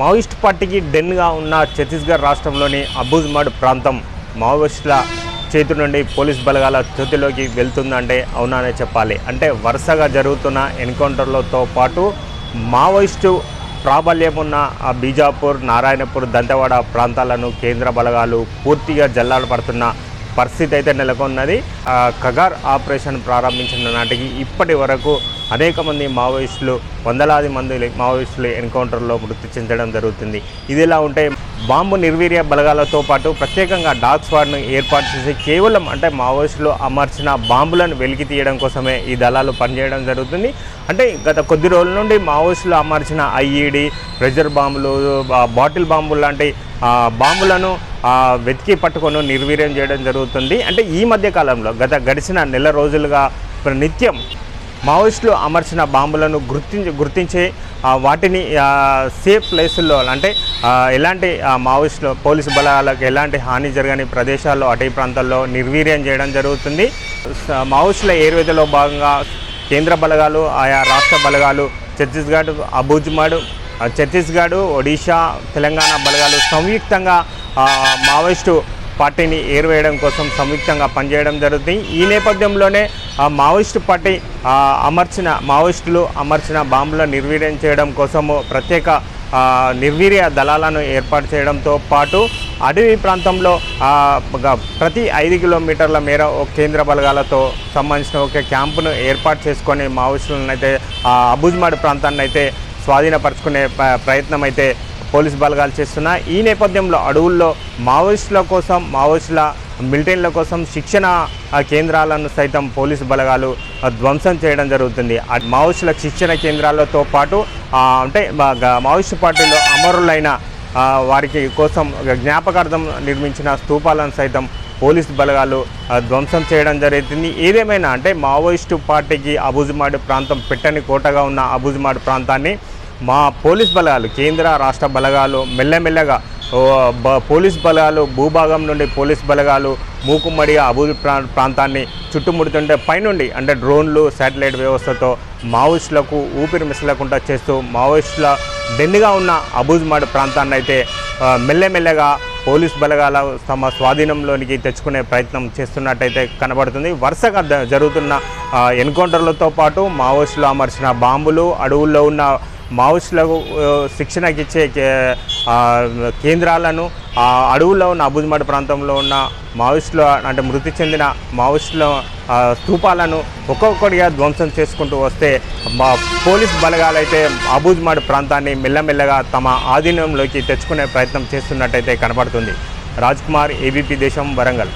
Maoist పార్టీకి డెన్గా ఉన్న ఛత్తీస్గఢ్ రాష్ట్రంలోని అబూజ్మడ్ ప్రాంతం మావోయిస్టుల చేతి నుండి పోలీస్ బలగాల చేతిలోకి వెళ్తుందంటే అవునానే చెప్పాలి. అంటే వరుసగా జరుగుతున్న ఎన్కౌంటర్లతో పాటు మావోయిస్టు ప్రాబల్యం ఉన్న ఆ బీజాపూర్ నారాయణపూర్ దంతెవాడ ప్రాంతాలను కేంద్ర బలగాలు పూర్తిగా జల్లాడపడుతున్న పరిస్థితి అయితే నెలకొన్నది. కగార్ ఆపరేషన్ ప్రారంభించిన నాటికి ఇప్పటి వరకు అనేక మంది మావోయిస్టులు వందలాది మంది మావోయిస్టులు ఎన్కౌంటర్లో మృతి చెందడం జరుగుతుంది. ఇది ఇలా ఉంటే బాంబు నిర్వీర్య బలగాలతో పాటు ప్రత్యేకంగా డాగ్ స్క్వాడ్ను ఏర్పాటు చేసి కేవలం అంటే మావోయిస్టులు అమర్చిన బాంబులను వెలికి తీయడం కోసమే ఈ దళాలు పనిచేయడం జరుగుతుంది. అంటే గత కొద్ది రోజుల నుండి మావోయిస్టులు అమర్చిన ఐఈడి ప్రెజర్ బాంబులు బాటిల్ బాంబులు లాంటి బాంబులను వెతికి పట్టుకొని నిర్వీర్యం చేయడం జరుగుతుంది. అంటే ఈ మధ్య కాలంలో గత గడిచిన నెల రోజులుగా నిత్యం మావోయిస్టులు అమర్చిన బాంబులను గుర్తించి గుర్తించి వాటిని సేఫ్ ప్లేసుల్లో అంటే ఎలాంటి మావోయిస్టులు పోలీసు బలాలకు ఎలాంటి హాని జరగని ప్రదేశాల్లో అటవీ ప్రాంతాల్లో నిర్వీర్యం చేయడం జరుగుతుంది. మావోయిస్టుల ఏర్వేదలో భాగంగా కేంద్ర బలగాలు ఆయా రాష్ట్ర బలగాలు ఛత్తీస్గఢ్ అబూజ్మడ్ ఛత్తీస్గఢ్ ఒడిషా తెలంగాణ బలగాలు సంయుక్తంగా మావోయిస్టు పార్టీని ఏరువేయడం కోసం సంయుక్తంగా పనిచేయడం జరుగుతుంది. ఈ నేపథ్యంలోనే మావోయిస్టు పార్టీ అమర్చిన మావోయిస్టులు అమర్చిన బాంబులను నిర్వీర్యం చేయడం కోసము ప్రత్యేక నిర్వీర్య దళాలను ఏర్పాటు చేయడంతో పాటు అడవి ప్రాంతంలో ప్రతి ఐదు కిలోమీటర్ల మేర ఒక కేంద్ర బలగాలతో సంబంధించిన ఒక క్యాంపును ఏర్పాటు చేసుకొని మావోయిస్టులను అయితే అబుజ్మాడ్ ప్రాంతాన్ని అయితే స్వాధీనపరచుకునే ప్రయత్నం అయితే పోలీస్ బలగాలు చేస్తున్నా. ఈ నేపథ్యంలో అడవుల్లో మావోయిస్టుల కోసం మావోయిస్టుల మిలిటరీల కోసం శిక్షణ కేంద్రాలను సైతం పోలీసు బలగాలు ధ్వంసం చేయడం జరుగుతుంది. మావోయిస్టుల శిక్షణ కేంద్రాలతో పాటు అంటే మా- మావోయిస్టు పార్టీలో అమరులైన వారికి కోసం ఒక జ్ఞాపకార్థం నిర్మించిన స్తూపాలను సైతం పోలీసు బలగాలు ధ్వంసం చేయడం జరుగుతుంది. ఏదేమైనా అంటే మావోయిస్టు పార్టీకి అబుజ్మాడ్ ప్రాంతం పెట్టని కోటగా ఉన్న అబుజ్మాడ్ ప్రాంతాన్ని మా పోలీస్ బలగాలు కేంద్ర రాష్ట్ర బలగాలు మెల్లమెల్లగా పోలీస్ బలగాలు భూభాగం నుండి పోలీస్ బలగాలు మూకుమ్మడిగా అభివృద్ధి ప్రా ప్రాంతాన్ని చుట్టుముడుతుంటే పైనుండి అంటే డ్రోన్లు శాటిలైట్ వ్యవస్థతో మావోయిస్టులకు ఊపిరి మిసలకుండా చేస్తూ మావోయిస్టుల డెన్నుగా ఉన్న అబూజ్మాడ్ ప్రాంతాన్ని అయితే మెల్లమెల్లగా పోలీస్ బలగాల తమ స్వాధీనంలోనికి తెచ్చుకునే ప్రయత్నం చేస్తున్నట్టయితే కనబడుతుంది. వరుసగా ద- జరుగుతున్న ఎన్కౌంటర్లతో పాటు మావోయిస్టులు అమర్చిన బాంబులు అడవుల్లో ఉన్న మావోయిస్టులకు శిక్షణకిచ్చే కే- కేంద్రాలను అడవుల్లో ఉన్న అబుజ్మడ్ ప్రాంతంలో ఉన్న మావోయిస్టుల అంటే మృతి చెందిన మావోయిస్టుల స్తూపాలను ఒక్కొక్కటిగా ధ్వంసం చేసుకుంటూ వస్తే మా పోలీస్ బలగాలైతే అబూజ్మాడ్ ప్రాంతాన్ని మెల్లమెల్లగా తమ ఆధీనంలోకి తెచ్చుకునే ప్రయత్నం చేస్తున్నట్టయితే కనబడుతుంది. రాజ్ కుమార్ ఏబీపీ దేశం వరంగల్.